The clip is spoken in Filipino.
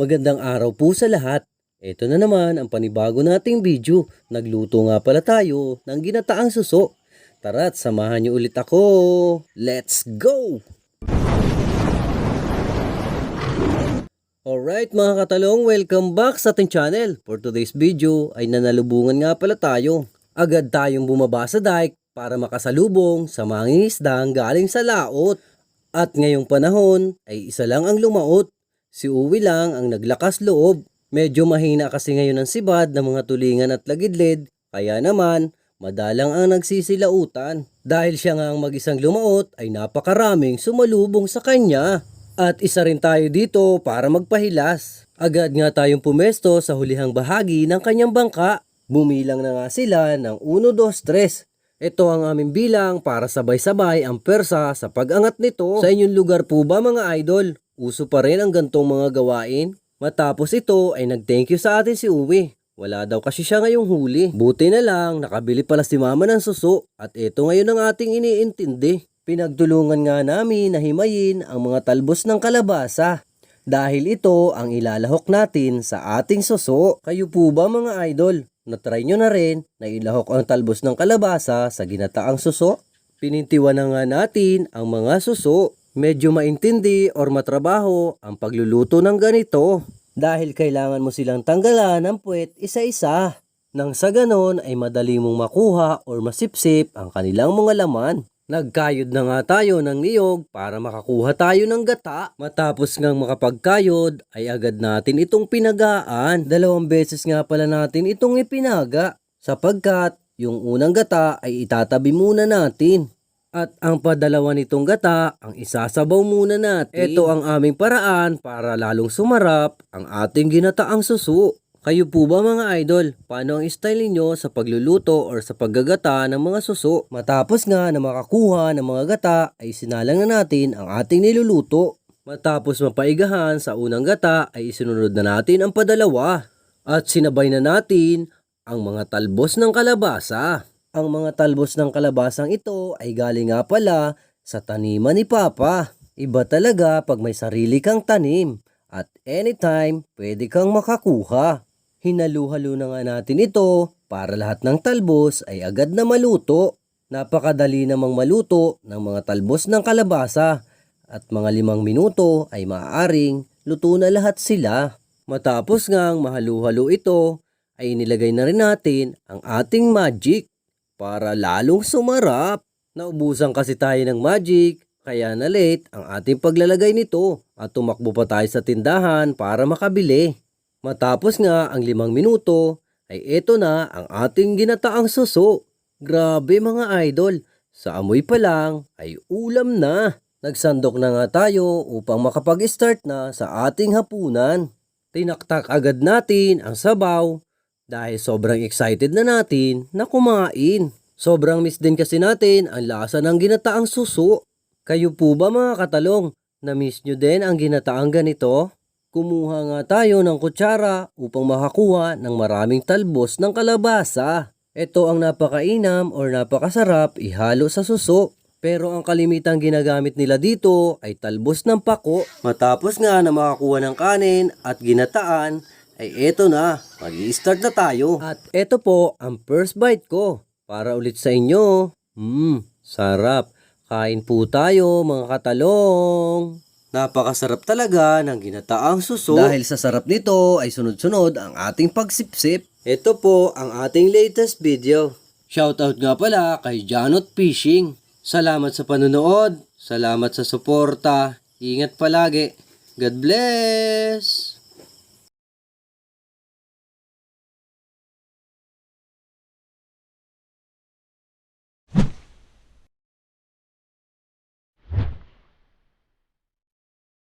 Magandang araw po sa lahat. Ito na naman ang panibago nating video. Nagluto nga pala tayo ng ginataang suso. Tara't samahan niyo ulit ako. Let's go! Alright mga katalong, welcome back sa ating channel. For today's video ay nanalubungan nga pala tayo. Agad tayong bumaba sa dike para makasalubong sa mga isdang galing sa laot. At ngayong panahon ay isa lang ang lumaot. Si Uwi lang ang naglakas loob. Medyo mahina kasi ngayon ang sibad ng mga tulingan at lagidlid, kaya naman madalang ang nagsisilautan. Dahil siya nga ang mag-isang lumaot ay napakaraming sumalubong sa kanya. At isa rin tayo dito para magpahilas. Agad nga tayong pumesto sa hulihang bahagi ng kanyang bangka. Bumilang na nga sila ng 1, 2, 3. Ito ang aming bilang para sabay-sabay ang persa sa pag-angat nito. Sa inyong lugar po ba mga idol? Uso pa rin ang gantong mga gawain? Matapos ito ay nag-thank you sa atin si Uwi. Wala daw kasi siya ngayong huli. Buti na lang, nakabili pala si mama ng suso at ito ngayon ang ating iniintindi. Pinagtulungan nga namin na himayin ang mga talbos ng kalabasa. Dahil ito ang ilalahok natin sa ating suso. Kayo po ba mga idol? Natry nyo na rin na ilahok ang talbos ng kalabasa sa ginataang suso? Pinintiwan na nga natin ang mga suso. Medyo maintindi or matrabaho ang pagluluto ng ganito. Dahil kailangan mo silang tanggalan ng puwet isa-isa. Nang sa ganon ay madali mong makuha or masipsip ang kanilang mga laman. Nagkayod na nga tayo ng niyog para makakuha tayo ng gata. Matapos ngang makapagkayod ay agad natin itong pinagaan. Dalawang beses nga pala natin itong ipinaga sapagkat yung unang gata ay itatabi muna natin. At ang padalawa nitong gata, ang isasabaw muna natin. Ito ang aming paraan para lalong sumarap ang ating ginataang suso. Kayo po ba mga idol? Paano ang style niyo sa pagluluto or sa paggagata ng mga suso? Matapos nga na makakuha ng mga gata ay sinalang na natin ang ating niluluto. Matapos mapaigahan sa unang gata ay isinunod na natin ang padalawa. At sinabay na natin ang mga talbos ng kalabasa. Ang mga talbos ng kalabasang ito ay galing nga pala sa taniman ni Papa. Iba talaga pag may sarili kang tanim at anytime pwede kang makakuha. Hinalu-halo na nga natin ito para lahat ng talbos ay agad na maluto. Napakadali namang maluto ng mga talbos ng kalabasa at mga limang minuto ay maaaring luto na lahat sila. Matapos ngang mahalu-halo ito ay inilagay na rin natin ang ating magic para lalong sumarap. Naubusan kasi tayo ng magic kaya na late ang ating paglalagay nito at tumakbo pa tayo sa tindahan para makabili. Matapos nga ang limang minuto ay eto na ang ating ginataang suso. Grabe mga idol, sa amoy pa lang ay ulam na. Nagsandok na nga tayo upang makapag-start na sa ating hapunan. Tinaktak agad natin ang sabaw dahil sobrang excited na natin na kumain. Sobrang miss din kasi natin ang lasa ng ginataang suso. Kayo po ba mga katalong, na-miss nyo din ang ginataang ganito? Kumuha nga tayo ng kutsara upang makakuha ng maraming talbos ng kalabasa. Ito ang napakainam or napakasarap ihalo sa suso. Pero ang kalimitang ginagamit nila dito ay talbos ng pako. Matapos nga na makakuha ng kanin at ginataan, ay eto na, mag start na tayo. At eto po ang first bite ko. Para ulit sa inyo. Mmm, sarap. Kain po tayo mga katalong. Napakasarap talaga ng ginataang suso. Dahil sa sarap nito ay sunod-sunod ang ating pagsipsip. Ito po ang ating latest video. Shoutout nga pala kay Janot Fishing. Salamat sa panonood. Salamat sa suporta. Ingat palagi. God bless!